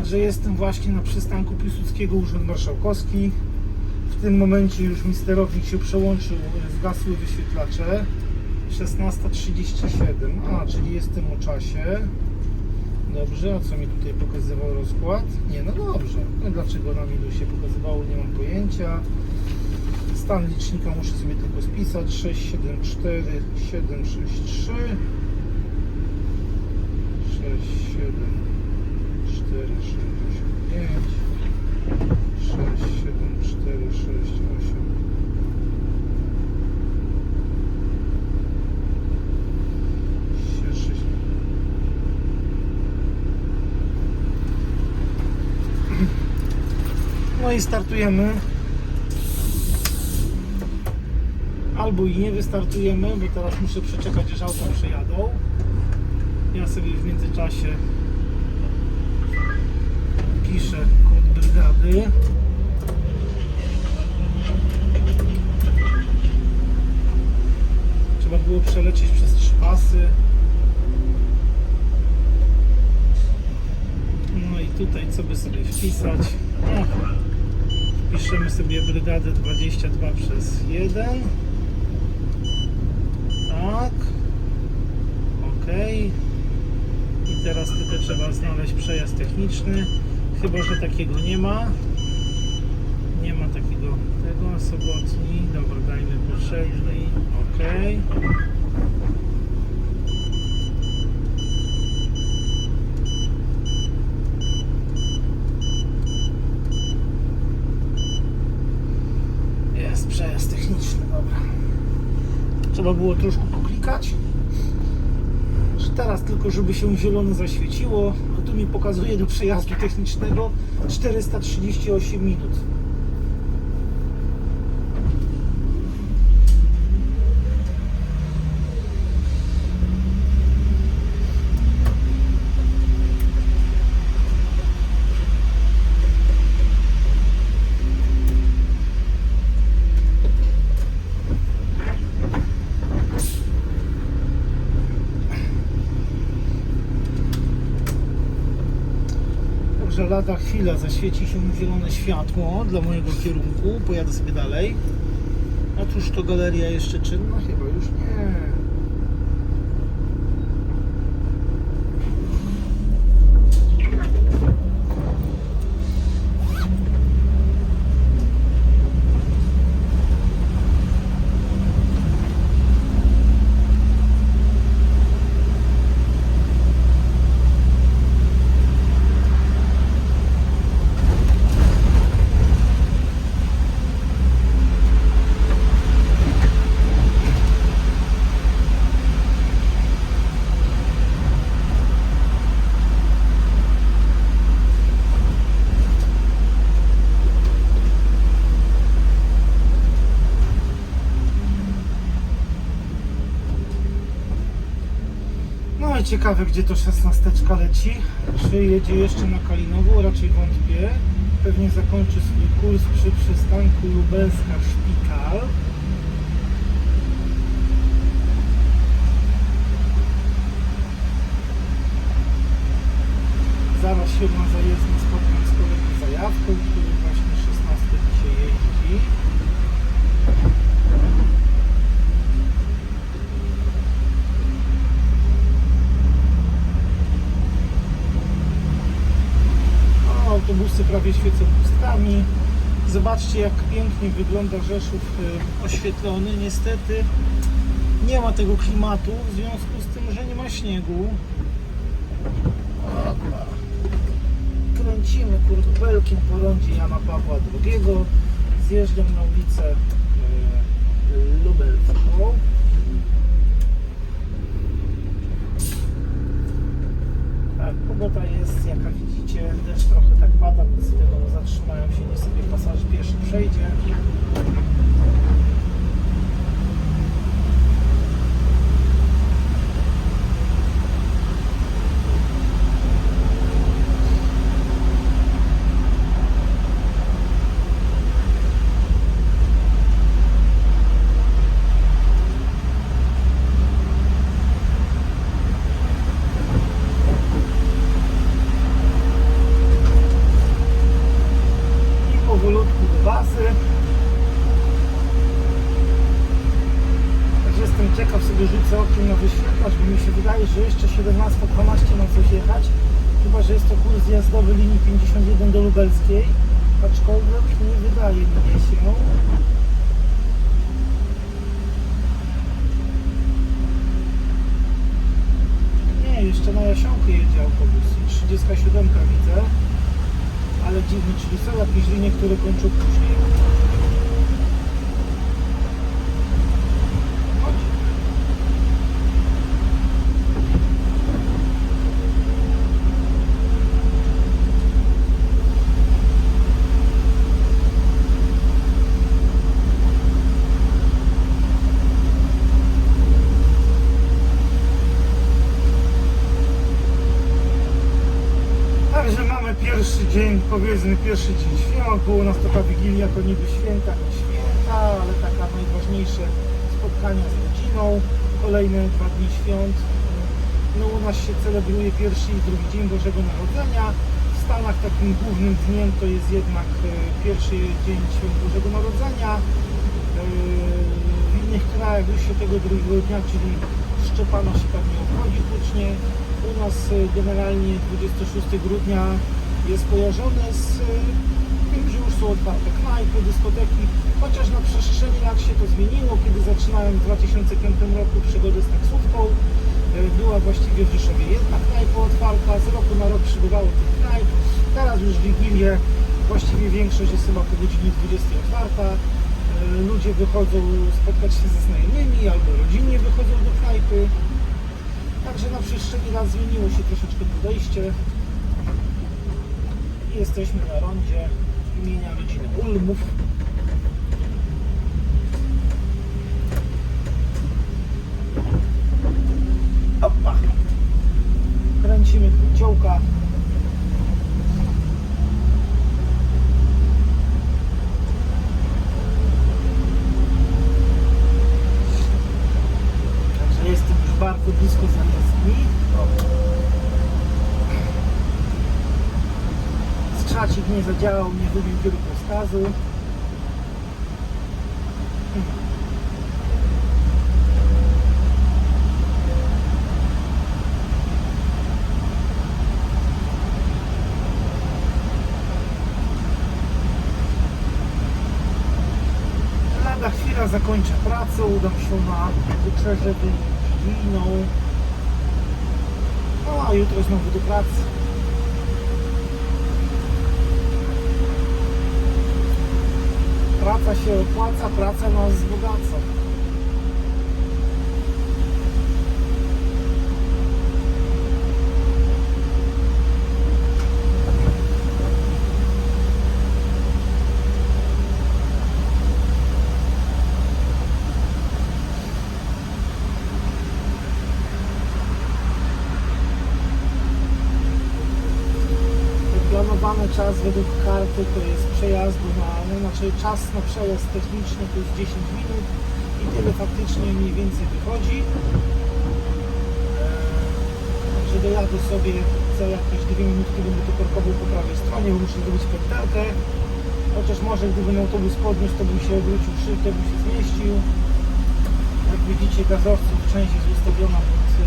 Także jestem właśnie na przystanku Piłsudskiego Urząd Marszałkowski. W tym momencie już mi sterownik się przełączył, zgasły wyświetlacze. 16.37, a czyli jestem o czasie. Dobrze, a co mi tutaj pokazywał rozkład? Nie, no dobrze. No dlaczego na minusie pokazywało, nie mam pojęcia. Stan licznika muszę sobie tylko spisać. 674 763 6, No i startujemy. Albo i nie wystartujemy, bo teraz muszę przeczekać, aż auta przejadą. Ja sobie w międzyczasie piszę kod brygady. Trzeba było przelecieć przez trzy pasy. No i tutaj co by sobie wpisać? No, piszemy sobie brygadę 22 przez 1. Tak. Ok. I teraz tylko trzeba znaleźć przejazd techniczny. Chyba, że takiego nie ma. Nie ma takiego tego. Sobotni. Dobra, dajmy potrzebny. Ok. Jest przejazd techniczny, dobra. Trzeba było troszkę poklikać. Teraz tylko, żeby się zielone zaświeciło, mi pokazuje do przejazdu technicznego 438 minut. Także lada chwila zaświeci się zielone światło dla mojego kierunku. Pojadę sobie dalej. Otóż to galeria jeszcze czynna? Chyba już nie. I ciekawe, gdzie to szesnasteczka leci. Czy jedzie jeszcze na Kalinową? Raczej wątpię. Pewnie zakończy swój kurs przy przystanku Lubelska Szpital. Zaraz się na zajezdni spotkam z kolegą Zajawką, który właśnie 16 dzisiaj jeździ. Prawie świecą pustkami. Zobaczcie jak pięknie wygląda Rzeszów y, oświetlony. Niestety nie ma tego klimatu w związku z tym, że nie ma śniegu. Opa. Kręcimy kurtbelkiem po rondzie Jana Pawła II. Zjeżdżam na ulicę jechać. Chyba, że jest to kurs jazdowy linii 51 do Lubelskiej. Aczkolwiek nie wydaje mi się. Nie, jeszcze na Jasionkę jedzie autobus i 37 widzę. Ale dziwnie, czyli są jakieś linie, które kończą później. Chodź. Także mamy pierwszy dzień, powiedzmy pierwszy dzień świąt, było u nas taka Wigilia, to niby święta, nie święta, ale taka najważniejsze spotkania z rodziną, kolejne dwa dni świąt. No u nas się celebruje pierwszy i drugi dzień Bożego Narodzenia. W Stanach takim głównym dniem to jest jednak e, pierwszy dzień świąt Bożego Narodzenia. E, W innych krajach już się tego drugiego dnia, czyli Szczepana się tak nie obchodzi hucznie. U nas e, generalnie 26 grudnia jest kojarzony z e, tym, że już są otwarte knajpy, dyskoteki, chociaż na przestrzeni lat się to zmieniło, kiedy zaczynałem w 2005 roku przygodę z taksówką. e, Była właściwie w Rzeszowie jedna knajpa otwarta, z roku na rok przybywało tych knajp. Teraz już w Wigilię właściwie większość jest chyba po godzinie 20 otwarta. E, Ludzie wychodzą spotkać się ze znajomymi albo rodzinnie wychodzą do knajpy. Także na przestrzeni lat zmieniło się troszeczkę podejście. Jesteśmy na rondzie imienia rodziny Ulmów. Opa. Kręcimy kręciołka. Także jestem już bardzo blisko zajezdni. Skrzacik nie zadziałał, nie wybił kierunkoskazu. Lada chwila zakończę pracę, udam się na wybrzeże Wigilijną. No a jutro znowu do pracy. Praca się opłaca, praca nas wzbogaca. Planowany czas według karty to jest przejazdu na, no, znaczy czas na przejazd techniczny to jest 10 minut i tyle faktycznie mniej więcej wychodzi. Eee, Że dojadę sobie co jakieś 2 minutki będę to parkował po prawej stronie, bo muszę zrobić pętelkę. Chociaż może gdybym autobus podniósł, to bym się obrócił szyb, to bym się zmieścił. Jak widzicie gazowców część jest ustawiona pod e,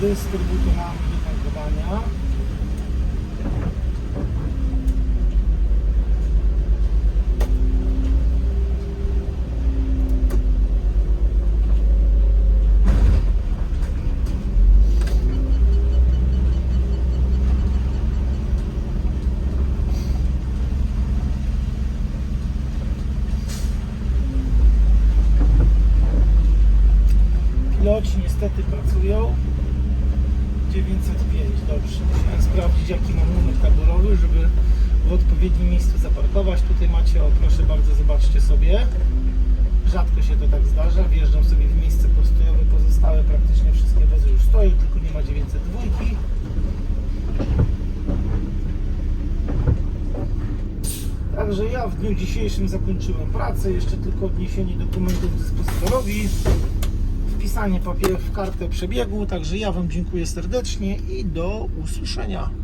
dystrybutorami do tankowania. Piloci niestety pracują. 905, dobrze. Musiałem sprawdzić jaki mam numer taborowy, żeby w odpowiednim miejscu zaparkować. Tutaj macie, o proszę bardzo, zobaczcie sobie. Rzadko się to tak zdarza. Wjeżdżam sobie w miejsce postojowe, pozostałe praktycznie wszystkie wozy już stoją, tylko nie ma 902. Także ja w dniu dzisiejszym zakończyłem pracę, jeszcze tylko odniesienie dokumentów dyspozytorowi wpisanie papierów w kartę przebiegu. Także ja Wam dziękuję serdecznie i do usłyszenia.